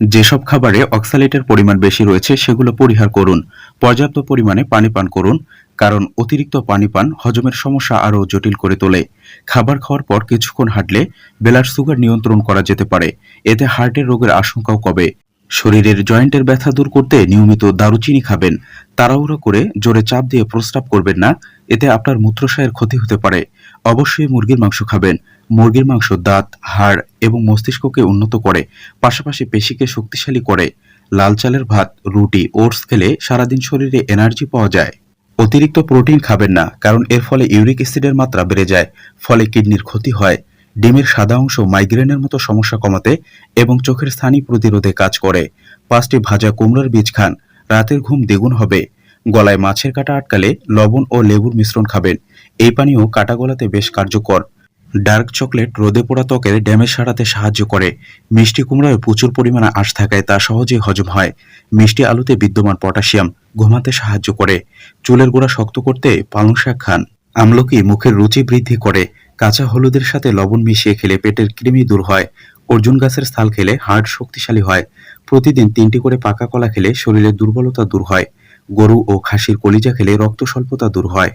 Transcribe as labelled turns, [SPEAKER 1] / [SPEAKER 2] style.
[SPEAKER 1] যেসব খাবারে অক্সালেটের পরিমাণ বেশি রয়েছে, সেগুলো পরিহার করুন। পর্যাপ্ত পরিমাণে পানি পান করুন, কারণ অতিরিক্ত পানি পান হজমের সমস্যা আরও জটিল করে তোলে। খাবার খাওয়ার পর কিছুক্ষণ হাঁটলে ব্লাড সুগার নিয়ন্ত্রণ করা যেতে পারে। এতে হার্টের রোগের আশঙ্কাও কবে শরীরের জয়েন্টের ব্যথা দূর করতে নিয়মিত দারুচিনি খাবেন। তাড়াহুড়ো করে জোরে চাপ দিয়ে প্রস্রাব করবেন না, এতে আপনার মূত্রশয়ের ক্ষতি হতে পারে। অবশ্যই মুরগির মাংস খাবেন। মুরগির মাংস, দাঁত, হাড় এবং মস্তিষ্ককে উন্নত করে। পাশাপাশি পেশিকে শক্তিশালী করে। লাল চালের ভাত, রুটি, ওটস খেলে সারাদিন শরীরে এনার্জি পাওয়া যায়। অতিরিক্ত প্রোটিন খাবেন না, কারণ এর ফলে ইউরিক অ্যাসিডের মাত্রা বেড়ে যায়, ফলে কিডনির ক্ষতি হয়। ডিমের সাদা অংশ মাইগ্রেনের মতো সমস্যা কমাতে এবং চোখের স্থানীয় প্রতিরোধে কাজ করে। পাঁচটি ভাজা কুমড়োর বীজ খান, রাতের ঘুম দ্বিগুণ হবে। গলায় মাছের কাটা আটকালে লবণ ও লেবুর মিশ্রণ খাবেন। এই পানীয় কাটা গলাতে বেশ কার্যকর। ডার্ক চকলেট রোদে পোড়া ত্বকের ড্যামেজ সারাতে সাহায্য করে। মিষ্টি কুমড়ায় প্রচুর পরিমাণে আঁশ থাকায় তা সহজেই হজম হয়। মিষ্টি আলুতে বিদ্যমান পটাশিয়াম ঘুমাতে সাহায্য করে। চুলের গোড়া শক্ত করতে পালং শাক খান। আমলকি মুখের রুচি বৃদ্ধি করে। কাঁচা হলুদের সাথে লবণ মিশিয়ে খেলে পেটের কৃমি দূর হয়। অর্জুন গাছের স্থাল খেলে হার্ট শক্তিশালী হয়। প্রতিদিন তিনটি করে পাকা কলা খেলে শরীরের দুর্বলতা দূর হয়। গরু ও খাসির কলিজা খেলে রক্ত স্বল্পতা দূর হয়।